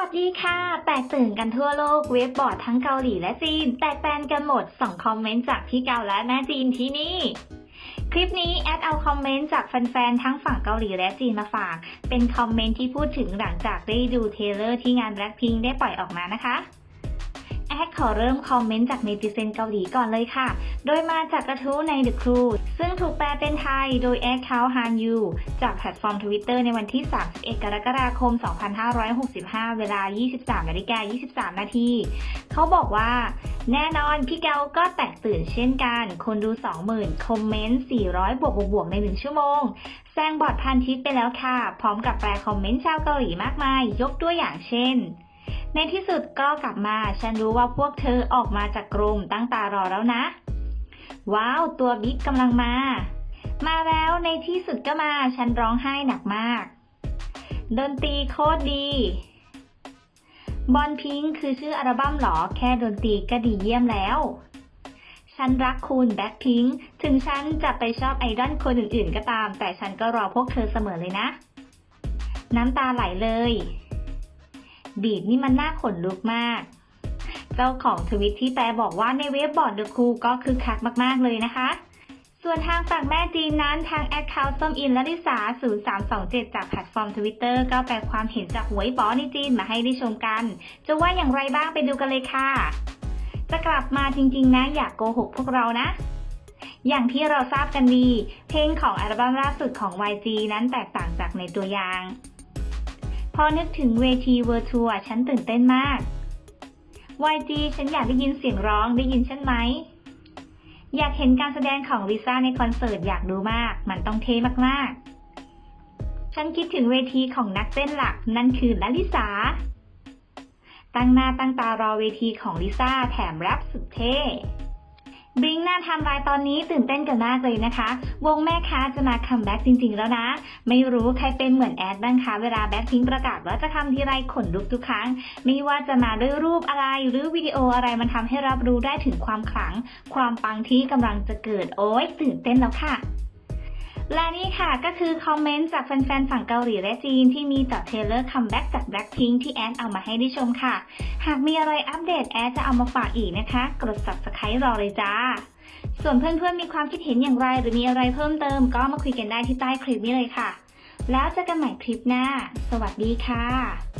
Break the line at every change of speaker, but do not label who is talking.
วัสดีค่ะ แตกตื่นกันทั่วโลกเว็บบอร์ดทั้งเกาหลีและจีน แตกแตนกันหมด ส่งคอมเมนต์จากพี่เกาและแม่จีนที่นี่ คลิปนี้แอดเอาคอมเมนต์จากแฟนๆทั้งฝั่งเกาหลีและจีนมาฝาก เป็นคอมเมนต์ที่พูดถึงหลังจากได้ดูเทเลอร์ที่งาน Blackpink ได้ปล่อยออกมานะคะแอดขอเริ่มคอมเมนต์จากเนติเซนเกาหลีก่อนเลยค่ะ โดยมาจากกระทู้ใน The Crew ซึ่งถูกแปลเป็นไทยโดยแอดเขาฮานยูจากแพลตฟอร์มทวิตเตอร์ในวันที่ 31 กรกฎาคม 2565 เวลา 23นาฬิกา23 นาที เขาบอกว่า แน่นอนพี่เกาก็แตกตื่นเช่นกัน คนดู 20,000 คอมเมนต์ 400 บวกบวกใน 1 ชั่วโมง แซงบอดพันทิปไปแล้วค่ะ พร้อมกับแปลคอมเมนต์ชาวเกาหลีมากมาย ยกตัวอย่างเช่นในที่สุดก็กลับมา ฉันรู้ว่าพวกเธอออกมาจากกลุ่มตั้งตารอแล้วนะ ว้าว ตัวบิ๊กกำลังมา มาแล้วในที่สุดก็มา ฉันร้องไห้หนักมาก ดนตรีโคตรดี บอลพิงคือชื่ออัลบั้มหรอ แค่ดนตรีก็ดีเยี่ยมแล้ว ฉันรักคุณแบ็คพิงถึงฉันจะไปชอบไอดอลคนอื่นๆก็ตาม แต่ฉันก็รอพวกเธอเสมอเลยนะ น้ำตาไหลเลย บีดนี่มันน่าขนลุกมาก จ้าของทวิตที่แปลบอกว่าในเว็บบอร์ดเดอะคูก็คือคักมาก ๆ เลยนะคะ ส่วนทางฝั่งแม่จีนนั้นทางแอดเคาท์ส้มอินและลิสา0327 จากแพลตฟอร์มทวิตเตอร์ก็แปลความเห็นจากหวยบอในจีนมาให้ได้ชมกัน จะว่าอย่างไรบ้างไปดูกันเลยค่ะ จะกลับมาจริง ๆ นะอย่ากโกหกพวกเรานะอย่างที่เราทราบกันดี เพลงของอัลบั้มล่าสุดของ YG นั้นแตกต่างจากในตัวอย่าง พอนึกถึงเวทีเวอร์ทัวฉันตื่นเต้นมาก YG ฉันอยากได้ยินเสียงร้องได้ยินฉันไหม อยากเห็นการแสดงของลิซ่าในคอนเสิร์ตอยากดูมาก มันต้องเท่มากๆ ฉันคิดถึงเวทีของนักเต้นหลักนั่นคือลลิสาตั้งหน้าตั้งตารอเวทีของลิซ่าแถมแรปสุดเท่ บริงหน้าไทำลายตอนนี้ตื่นเต้นกันมากเลยนะคะ วงแม่ค้าจะมาคัมแบ็กจริง ๆ แล้วนะ ไม่รู้ใครเป็นเหมือนแอดบ้างคะเวลาแบ็คพิงประกาศว่าจะทำทีไรขนลุกทุกครั้ง ไม่ว่าจะมาด้วยรูปอะไรหรือวิดีโออะไรมันทำให้รับรู้ได้ถึงความขลัง ความปังที่กำลังจะเกิดโอ้ยตื่นเต้นแล้วค่ะและนี่ค่ะก็คือคอมเมนต์จากแฟนๆ ฝั่งเกาหลีและจีนที่มีต่อเทเลอร์คัมแบ็กจาก Blackpink ที่แอดเอามาให้ได้ชมค่ะ หากมีอะไรอัปเดตแอดจะเอามาฝากอีกนะคะ กด subscribe รอเลยจ้า ส่วนเพื่อนๆมีความคิดเห็นอย่างไร หรือมีอะไรเพิ่มเติม ก็มาคุยกันได้ที่ใต้คลิปนี้เลยค่ะ แล้วเจอกันใหม่คลิปหน้า สวัสดีค่ะ